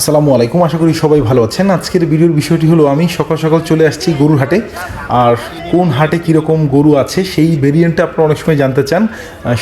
আসসালামু আলাইকুম, আশা করি সবাই ভালো আছেন। আজকের ভিডিওর বিষয়টি হলো, আমি সকাল সকাল চলে আসছি গরুর হাটে। আর কোন হাটে কীরকম গরু আছে সেই ভেরিয়েন্টটা আপনারা অনেক সময় জানতে চান।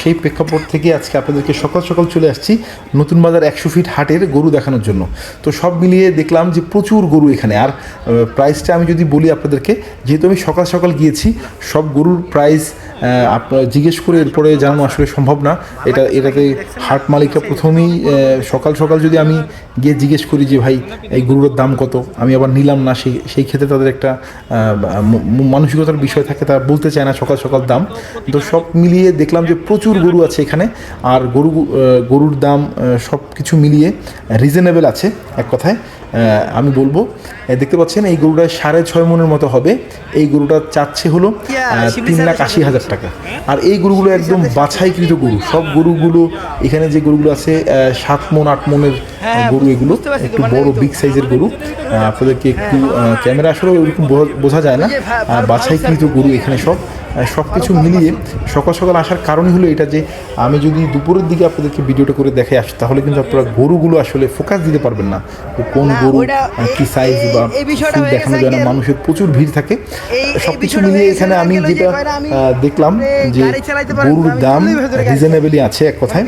সেই প্রেক্ষাপট থেকে আজকে আপনাদেরকে সকাল সকাল চলে আসছি নতুন বাজার একশো ফিট হাটের গরু দেখানোর জন্য। তো সব মিলিয়ে দেখলাম যে প্রচুর গরু এখানে। আর প্রাইসটা আমি যদি বলি আপনাদেরকে, যেহেতু আমি সকাল সকাল গিয়েছি, সব গরুর প্রাইস আপনার জিজ্ঞেস করে এরপরে জানানো আসলে সম্ভব না। এটা, এটাতে হাট মালিকরা প্রথমেই সকাল সকাল যদি আমি গিয়ে জিজ্ঞেস করি যে ভাই এই গরুর দাম কত? আমি আবার নিলাম না। সেই সেই ক্ষেত্রে তাদের একটা মানসিকতার বিষয় থাকে তারা বলতে চায় না সকাল সকাল দাম। তো সব মিলিয়ে দেখলাম যে প্রচুর গরু আছে এখানে। আর গরু গরুর দাম সব কিছু মিলিয়ে রিজনেবল আছে এক কথায়। আমি বলব দেখতে পাচ্ছেন এই গরুটা সাড়ে ছয় মনের মতো হবে। এই গরুটা চাচ্ছে হলো তিন লাখ আশি হাজার টাকা। আর এই গরুগুলো একদম বাছাইকৃত গরু। সব গরুগুলো এখানে যে গরুগুলো আছে সাত মন আট মনের গরু এগুলো একটু বড় বিগ সাইজের গরু আহ, আপনাদেরকে একটু আহ, ক্যামেরা আসলে ওইরকম বোঝা- যায় না। বাছাইকৃত গরু। এখানে সব। সব কিছু মিলিয়ে সকাল সকাল আসার কারণই হলো এটা যে আমি যদি দুপুরের দিকে আপনাদেরকে ভিডিওটা করে দেখে আসি তাহলে কিন্তু আপনারা গরুগুলো আসলে ফোকাস দিতে পারবেন না। কোন গরু কি সাইজ বা দেখানো যায় না মানুষের প্রচুর ভিড় থাকে। সব কিছু মিলিয়ে এখানে আমি যেটা দেখলাম যে গরুর দাম রিজনেবলই আছে এক কথায়।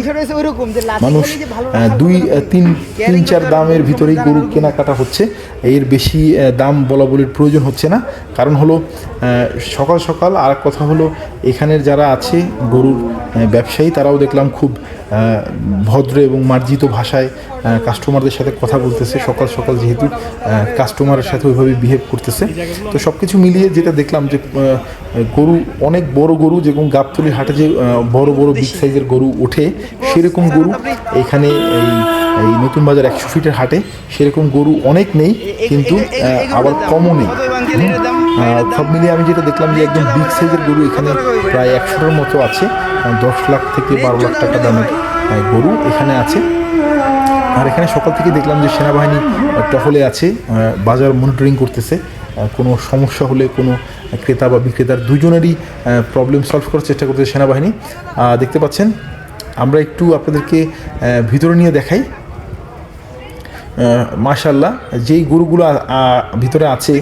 মানুষ দুই তিন তিন চার দামের ভিতরেই গরু কেনাকাটা হচ্ছে। এর বেশি দাম বলা বলির প্রয়োজন হচ্ছে না। কারণ হলো আহ, সকাল সকাল আর এক কথা হলো এখানের যারা আছে গরুর ব্যবসায়ী তারাও দেখলাম খুব ভদ্র এবং মার্জিত ভাষায় কাস্টমারদের সাথে কথা বলতেছে সকাল সকাল যেহেতু কাস্টমারের সাথে ওইভাবে বিহেভ করতেছে। তো সব কিছু মিলিয়ে যেটা দেখলাম যে গরু অনেক বড় গরু যেরকম গাবতলির হাটে যে বড় বড় বিগ সাইজের গরু ওঠে সেরকম গরু এখানে এই এই নতুন বাজার একশো ফিটের হাটে সেরকম গরু অনেক নেই কিন্তু আবার কমও নেই। সব মিলিয়ে আমি যেটা দেখলাম যে একদম বিগ সাইজের গরু এখানে প্রায় একশোটার মতো আছে দশ লাখ থেকে বারো লাখ টাকা দামের গরু এখানে আছে। আর এখানে সকাল থেকে দেখলাম যে সেনাবাহিনী টহলে আছে বাজার মনিটরিং করতেছে কোনো সমস্যা হলে কোনো ক্রেতা বা বিক্রেতার দুজনেরই প্রবলেম সলভ করার চেষ্টা করতেছে সেনাবাহিনী। দেখতে পাচ্ছেন, আমরা একটু আপনাদেরকে ভিতরে নিয়ে দেখাই। মাশাল্লাহ যেই গরুগুলো ভিতরে আছে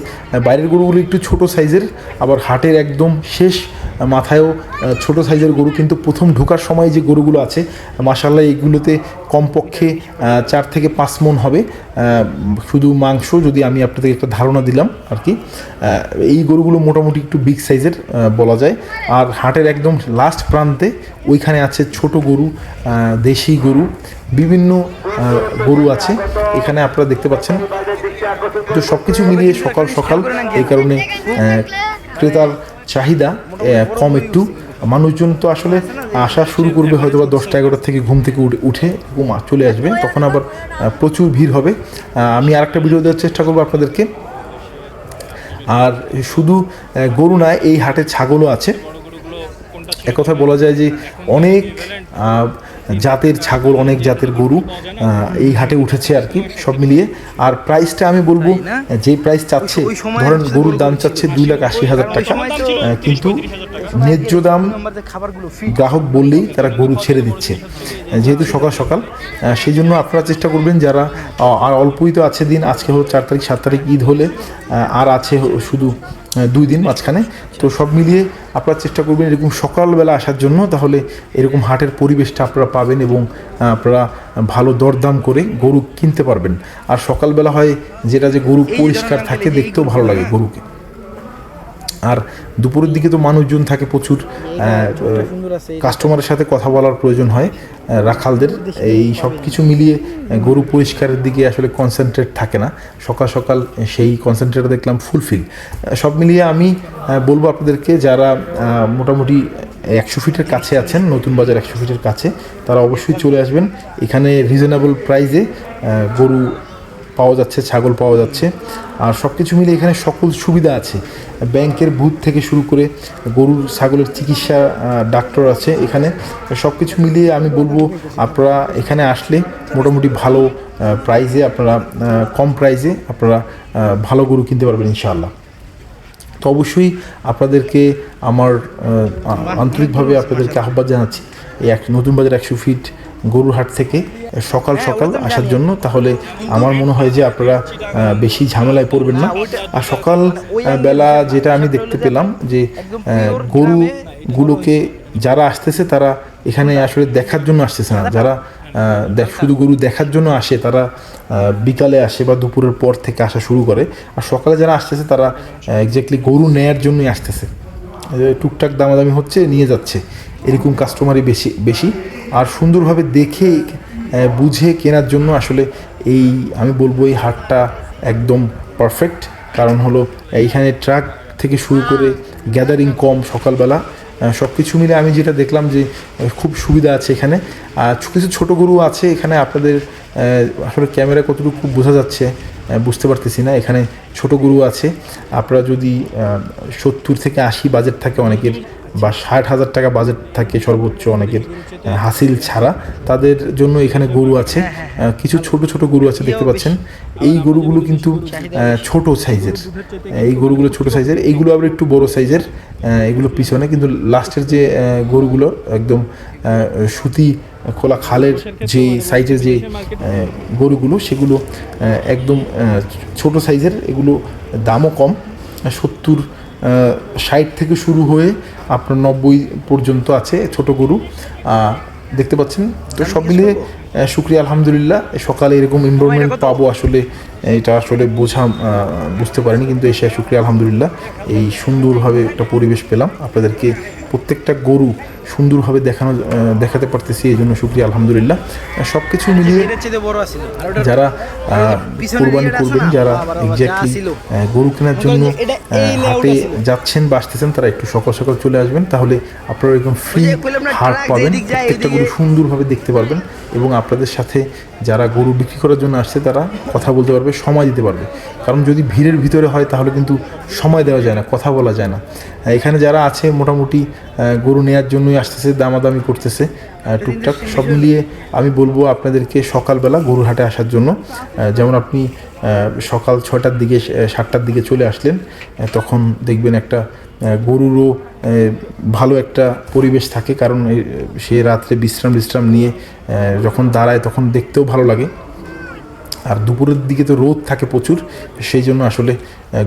বাইরের গরুগুলো একটু ছোট সাইজের আবার হাটের একদম শেষ মাথায়ও ছোট সাইজের গরু, কিন্তু প্রথম ঢোকার সময় যে গরুগুলো আছে মাশাল্লাহ এইগুলোতে কমপক্ষে চার থেকে পাঁচ মন হবে। শুধু মাংস, যদি আমি আপনাদের একটা ধারণা দিলাম আর কি এই গরুগুলো মোটামুটি একটু বিগ সাইজের বলা যায়। আর হাটের একদম লাস্ট প্রান্তে ওইখানে আছে ছোট গরু দেশি গরু, বিভিন্ন গরু আছে। এখানে আপনারা দেখতে পাচ্ছেন। তো সব কিছু মিলিয়ে সকাল সকাল এই কারণে ক্রেতার চাহিদা কম একটু। মানুষজন তো আসলে আসা শুরু করবে হয়তো বা দশটা এগারোটা থেকে ঘুম থেকে উঠে ঘুমা, চলে আসবে। তখন আবার প্রচুর ভিড় হবে। আমি আর একটা ভিডিও দেওয়ার চেষ্টা করব আপনাদেরকে। আর শুধু গরু নয়, এই হাটে ছাগলও আছে। এক কথা বলা যায় যে অনেক জাতের ছাগল অনেক জাতের গরু আহ, এই হাটে উঠেছে আর কি সব মিলিয়ে। আর প্রাইসটা আমি বলব যে প্রাইস চাচ্ছে ধরেন গরুর দাম চাচ্ছে দুই লাখ আশি হাজার টাকা কিন্তু ন্যায্য দাম গ্রাহক বললেই তারা গরু ছেড়ে দিচ্ছে। যেহেতু সকাল সকাল সেই জন্য আপনারা চেষ্টা করবেন যারা আর অল্পই তো আছে দিন আজকে হলো চার তারিখ সাত তারিখ ঈদ হলে আর আছে শুধু দুই দিন মাঝখানে। তো সব মিলিয়ে আপনারা চেষ্টা করবেন এরকম সকালবেলা আসার জন্য তাহলে এরকম হাটের পরিবেশটা আপনারা পাবেন এবং আপনারা ভালো দরদাম করে গরু কিনতে পারবেন। আর সকালবেলা হয় যেটা যে গরু পরিষ্কার থাকে দেখতেও ভালো লাগে গরুকে। আর দুপুরের দিকে তো মানুষজন থাকে প্রচুর কাস্টমারের সাথে কথা বলার প্রয়োজন হয় রাখালদের। এই সব কিছু মিলিয়ে গরু পরিষ্কারের দিকে আসলে কনসেন্ট্রেট থাকে না। সকাল সকাল সেই কনসেন্ট্রেট দেখলাম ফুলফিল সব মিলিয়ে আমি বলব আপনাদেরকে যারা মোটামুটি একশো ফিটের কাছে আছেন নতুন বাজার একশো ফিটের কাছে তারা অবশ্যই চলে আসবেন। এখানে রিজনেবল প্রাইসে গরু পাওয়া যাচ্ছে, ছাগল পাওয়া যাচ্ছে। আর সব কিছু মিলে এখানে সকল সুবিধা আছে। ব্যাংকের বুথ থেকে শুরু করে গরুর, ছাগলের চিকিৎসা ডাক্তার আছে এখানে। সব কিছু মিলিয়ে আমি বলব, আপনারা এখানে আসলে মোটামুটি ভালো প্রাইজে আপনারা কম প্রাইজে আপনারা ভালো গরু কিনতে পারবেন ইনশাআল্লাহ। তো অবশ্যই আপনাদেরকে আমার আন্তরিকভাবে আপনাদেরকে আহ্বান জানাচ্ছি, এই এক নতুন বাজার একশো ফিট গরুর হাট থেকে সকাল সকাল আসার জন্য তাহলে আমার মনে হয় যে আপনারা বেশি ঝামেলায় পড়বেন না। আর সকাল বেলা যেটা আমি দেখতে পেলাম যে গরুগুলোকে যারা আসতেছে তারা এখানে আসলে দেখার জন্য আসতেছে না। যারা শুধু গরু দেখার জন্য আসে তারা বিকালে আসে বা দুপুরের পর থেকে আসা শুরু করে। আর সকালে যারা আসতেছে তারা এক্স্যাক্টলি গরু নেয়ার জন্যই আসতেছে। টুকটাক দামাদামি হচ্ছে নিয়ে যাচ্ছে। এরকম কাস্টমারই বেশি বেশি। আর সুন্দরভাবে দেখে বুঝে কেনার জন্য আসলে এই, আমি বলব এই হাটটা একদম পারফেক্ট কারণ হলো এইখানে ট্রাক থেকে শুরু করে গ্যাদারিং কম সকালবেলা সব কিছু মিলে আমি যেটা দেখলাম যে খুব সুবিধা আছে এখানে। আর কিছু ছোটো গরু আছে এখানে, আপনাদের আসলে ক্যামেরা কতটুকু বোঝা যাচ্ছে বুঝতে পারতেছি না। এখানে ছোট গরু আছে। আপনারা যদি সত্তর থেকে আশি বাজেট থাকে অনেকের বা ষাট হাজার টাকা বাজেট থাকে সর্বোচ্চ অনেকের হাসিল ছাড়া। তাদের জন্য এখানে গরু আছে কিছু ছোট ছোট গরু আছে দেখতে পাচ্ছেন। এই গরুগুলো কিন্তু ছোট সাইজের এই গরুগুলো ছোট সাইজের এইগুলো আবার একটু বড় সাইজের এগুলো পিছনে। কিন্তু লাস্টের যে গরুগুলো একদম সুতি খোলা খালের যে সাইজের যে গরুগুলো সেগুলো একদম ছোট সাইজের এগুলো দামও কম সত্তর ষাট থেকে শুরু হয়ে আপনার নব্বই পর্যন্ত আছে ছোট গরু। দেখতে পাচ্ছেন? তো সব মিলিয়ে শুক্রিয়া আলহামদুলিল্লাহ। সকালে এরকম এনভারনমেন্ট পাবো আসলে এটা আসলে বোঝা বুঝতে পারিনি কিন্তু এসে শুক্রিয়া আলহামদুলিল্লাহ। এই সুন্দরভাবে একটা পরিবেশ পেলাম। আপনাদেরকে প্রত্যেকটা গরু সুন্দরভাবে দেখানো দেখাতে পারতেছি এই জন্য শুক্রিয়া আলহামদুলিল্লাহ। সব কিছু মিলিয়ে যারা কোরবানি করবেন যারা এক্স্যাক্টলি গরু কেনার জন্য হাটে যাচ্ছেন বা আসতেছেন তারা একটু সকাল সকাল চলে আসবেন। তাহলে আপনারা এরকম ফ্রি হাট পাবেন। প্রত্যেকটা গরু সুন্দরভাবে দেখতে পারবেন। এবং আপনাদের সাথে যারা গরু বিক্রি করার জন্য আসছে তারা কথা বলতে পারবে সময় দিতে পারবে। কারণ যদি ভিড়ের ভিতরে হয় তাহলে কিন্তু সময় দেওয়া যায় না কথা বলা যায় না। এখানে যারা আছে মোটামুটি গরু নেয়ার জন্যই আসতেছে দামাদামি করতেছে টুকটাক সব মিলিয়ে আমি বলব আপনাদেরকে সকালবেলা গরুর হাটে আসার জন্য। যেমন আপনি সকাল ছটার দিকে সাতটার দিকে চলে আসলেন তখন দেখবেন একটা গরুরও ভালো একটা পরিবেশ থাকে, কারণ সে রাত্রে বিশ্রাম বিশ্রাম নিয়ে যখন দাঁড়ায় তখন দেখতেও ভালো লাগে। আর দুপুরের দিকে তো রোদ থাকে প্রচুর, সেই জন্য আসলে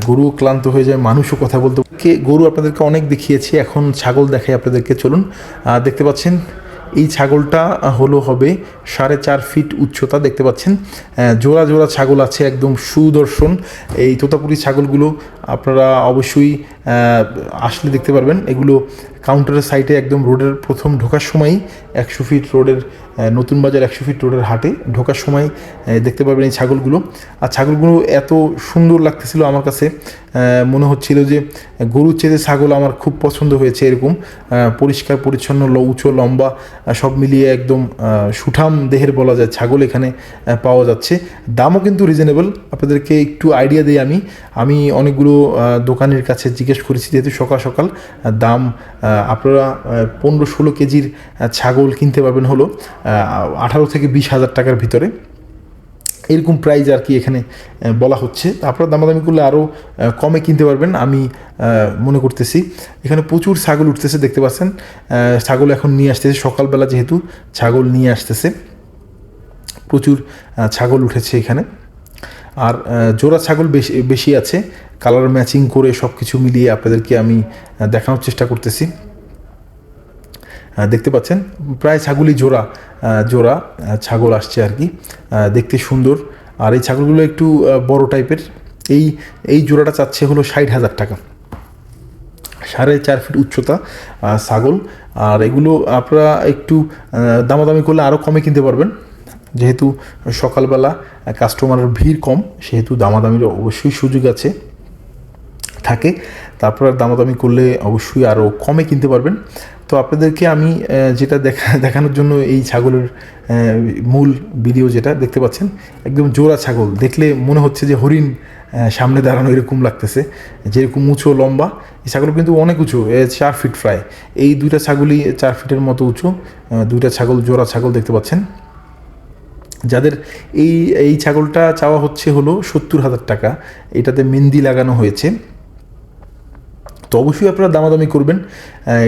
গরুও ক্লান্ত হয়ে যায়, মানুষও কথা বলতে কে, গরু আপনাদেরকে অনেক দেখিয়েছি, এখন ছাগল দেখাই আপনাদেরকে, চলুন। দেখতে পাচ্ছেন, এই ছাগলটা হলো হবে সাড়ে চার ফিট উচ্চতা, দেখতে পাচ্ছেন। জোড়া জোড়া ছাগল আছে, একদম সুদর্শন। এই তোতাপুরি ছাগলগুলো আপনারা অবশ্যই আসলে দেখতে পারবেন। এগুলো কাউন্টারের সাইডে একদম রোডের প্রথম ঢোকার সময়ই একশো ফিট রোডের নতুন বাজার একশো ফিট রোডের হাটে ঢোকার সময় দেখতে পারবেন এই ছাগলগুলো। আর ছাগলগুলো এত সুন্দর লাগতেছিল আমার কাছে মনে হচ্ছিল যে গরুর চেয়ে ছাগল আমার খুব পছন্দ হয়েছে এরকম পরিষ্কার, পরিচ্ছন্ন উঁচু, লম্বা সব মিলিয়ে একদম সুঠাম দেহের বলা যায় ছাগল এখানে পাওয়া যাচ্ছে। দামও কিন্তু রিজনেবল আপনাদেরকে একটু আইডিয়া দিই আমি। আমি অনেকগুলো দোকানের কাছে জিজ্ঞেস করেছি, যেহেতু সকাল সকাল দাম আপনারা পনেরো ষোলো কেজির ছাগল কিনতে পারবেন হলো আঠারো থেকে বিশ হাজার টাকার ভিতরে। এরকম প্রাইস আর কি এখানে বলা হচ্ছে। আপনারা দামাদামি করলে আরও কমে কিনতে পারবেন। আমি মনে করতেছি, এখানে প্রচুর ছাগল উঠতেছে, দেখতে পাচ্ছেন। ছাগল এখন নিয়ে আসতেছে। সকালবেলা যেহেতু ছাগল নিয়ে আসতেছে, প্রচুর ছাগল উঠেছে এখানে। আর জোড়া ছাগল বেশি বেশি আছে। কালার ম্যাচিং করে সব কিছু মিলিয়ে আপনাদেরকে আমি দেখানোর চেষ্টা করতেছি। দেখতে পাচ্ছেন? প্রায় ছাগলই জোড়া জোড়া ছাগল আসছে আর কি। দেখতে সুন্দর। আর এই ছাগলগুলো একটু বড় টাইপের। এই এই জোড়াটা চাচ্ছে হলো ষাট হাজার টাকা। সাড়ে চার ফিট উচ্চতা ছাগল। আর এগুলো আপনারা একটু দামাদামি করলে আরও কমে কিনতে পারবেন। যেহেতু সকালবেলা কাস্টমারের ভিড় কম, সেহেতু দামাদামির অবশ্যই সুযোগ আছে, থাকে। তারপর দামাদামি করলে অবশ্যই আরও কমে কিনতে পারবেন। তো আপনাদেরকে আমি যেটা দেখা, দেখানোর জন্য এই ছাগলের মূল ভিডিও যেটা দেখতে পাচ্ছেন, একদম জোড়া ছাগল। দেখলে মনে হচ্ছে যে হরিণ সামনে দাঁড়ানো এরকম লাগতেছে, যেরকম উঁচু লম্বা। এই ছাগল কিন্তু অনেক উঁচু চার ফিট প্রায় এই দুইটা ছাগলই চার ফিটের মতো উঁচু দুইটা ছাগল জোড়া ছাগল দেখতে পাচ্ছেন। যাদের এই এই ছাগলটা চাওয়া হচ্ছে হলো সত্তর হাজার টাকা, এটাতে মেহেন্দি লাগানো হয়েছে। তো অবশ্যই আপনারা দামাদামি করবেন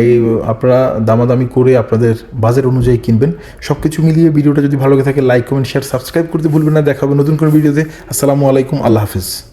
এই আপনারা দামাদামি করে আপনাদের বাজেট অনুযায়ী কিনবেন। সব কিছু মিলিয়ে ভিডিওটা যদি ভালো লাগে থাকে লাইক কমেন্ট শেয়ার সাবস্ক্রাইব করতে ভুলবেন না। দেখা হবে নতুন করে ভিডিওতে। আসসালামু আলাইকুম, আল্লাহ হাফিজ।